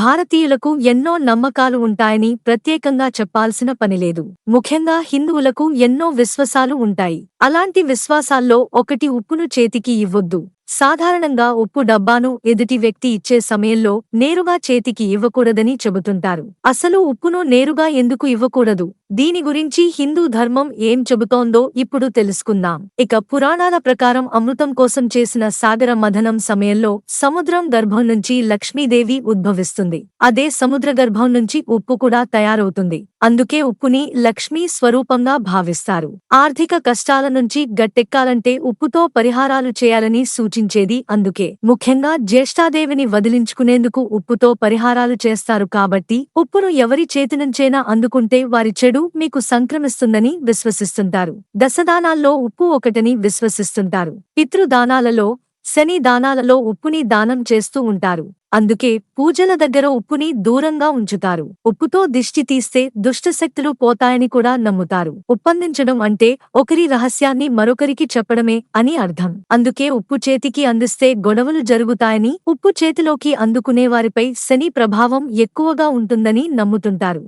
భారతీయులకు ఎన్నో నమ్మకాలు ఉంటాయని ప్రత్యేకంగా చెప్పాల్సిన పనిలేదు ముఖ్యంగా హిందువులకు ఎన్నో విశ్వాసాలు ఉంటాయి. అలాంటి విశ్వాసాల్లో ఒకటి ఉప్పును చేతికి ఇవ్వొద్దు. సాధారణంగా ఉప్పు డబ్బాను ఎదుటి వ్యక్తి ఇచ్చే సమయంలో నేరుగా చేతికి ఇవ్వకూడదని చెబుతుంటారు. అసలు ఉప్పును నేరుగా ఎందుకు ఇవ్వకూడదు? దీని గురించి హిందూ ధర్మం ఏం చెబుతోందో ఇప్పుడు తెలుసుకుందాం. ఇక పురాణాల ప్రకారం అమృతం కోసం చేసిన సాగర మథనం సమయంలో సముద్రం గర్భం నుంచి లక్ష్మీదేవి ఉద్భవిస్తుంది. అదే సముద్ర గర్భం నుంచి ఉప్పు కూడా తయారవుతుంది. అందుకే ఉప్పుని లక్ష్మీ స్వరూపంగా భావిస్తారు. ఆర్థిక కష్టాల నుంచి గట్టెక్కాలంటే ఉప్పుతో పరిహారాలు చేయాలని సూచించేది అందుకే. ముఖ్యంగా జ్యేష్ఠాదేవిని వదిలించుకునేందుకు ఉప్పుతో పరిహారాలు చేస్తారు కాబట్టి ఉప్పును ఎవరి చేతినుంచైనా అందుకుంటే వారి చెడు మీకు సంక్రమిస్తుందని విశ్వసిస్తుంటారు. దశదానాల్లో ఉప్పు ఒకటని విశ్వసిస్తుంటారు. పితృదానాలలో శని దానాలలో ఉప్పుని దానం చేస్తూ ఉంటారు. అందుకే పూజల దగ్గర ఉప్పుని దూరంగా ఉంచుతారు. ఉప్పుతో దిష్టి తీస్తే దుష్టశక్తులు పోతాయని కూడా నమ్ముతారు. ఉప్పందించడం అంటే ఒకరి రహస్యాన్ని మరొకరికి చెప్పడమే అని అర్థం. అందుకే ఉప్పు చేతికి అందిస్తే గొడవలు జరుగుతాయని ఉప్పు చేతిలోకి అందుకునే వారిపై శని ప్రభావం ఎక్కువగా ఉంటుందని నమ్ముతుంటారు.